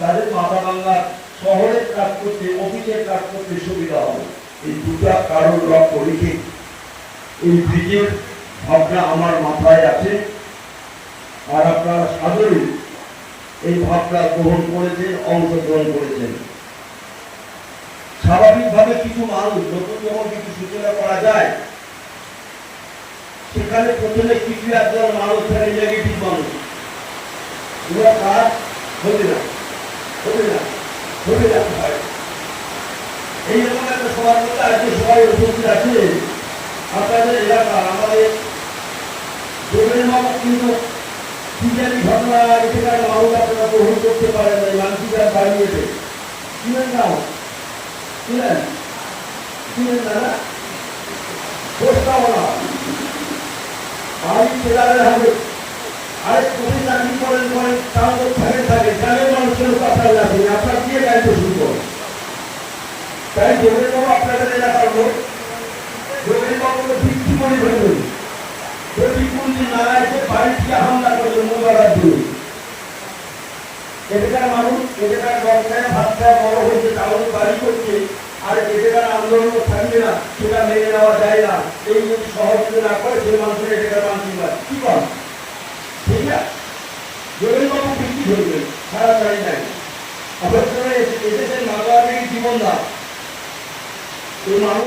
তাদের মাথাভাঙা শহরের কাজ করতে অফিসের কাজ করতে সুবিধা হবে। এই দুটা কারণ লক্ষ্য রেখে এই ব্রিজের ভাবনা আমার মাথায় আছে। আর আপনারা সাদরে এই ভাবনা গ্রহণ করেছেন, অংশগ্রহণ করেছেন। স্বাভাবিকভাবে কিছু মানুষ, নতুন যখন কিছু সূচনা করা যায়, সেখানে প্রথমে কিছু একজন মানুষ থাকে নেগেটিভ মানুষ। এবার কাজ হবে না হবে না হবে না হয় এই রকম একটা সবার মধ্যে আজকে সবাই উপস্থিত আছে। আপনাদের এলাকার আমাদের যোগেন বাবু কিন্তু জানি ঘটনা এখানে মানুষ আপনারা গ্রহণ করতে পারেন না মানসিকতা বাড়িয়েছে। কিনেন না? কিনেন কিনেন না প্রস্তাবনা। বাড়ি ছেলেরা হবে আরেক কোটি চাকরি করেন করেন, তাও কথা আপনার দিয়ে দায়িত্ব শুরু করেন। তাই বাবু আপনাদের এলাকার লোক যোগের বাবুকে ভিত্তি করে ফেলবেন যদি না এসে বাড়ি হামলা করবে মোবাইল দিয়ে এখানকার মানুষ এখানকার ব্যবসায় ভাতটা বড় হয়েছে, তাহলে বাড়ি করছে। আর এখানকার আন্দোলন থাকবে না, সেটা মেনে নেওয়া যায় না। এই যদি সহযোগিতা না করে, সেই মানুষের এখানকার হয় কি বল ঠিক আছে যোগেন বাবু বিক্রি করবেন সারা চাই আপনার এসেছেন মাগা জীবন দাও এই মানুষ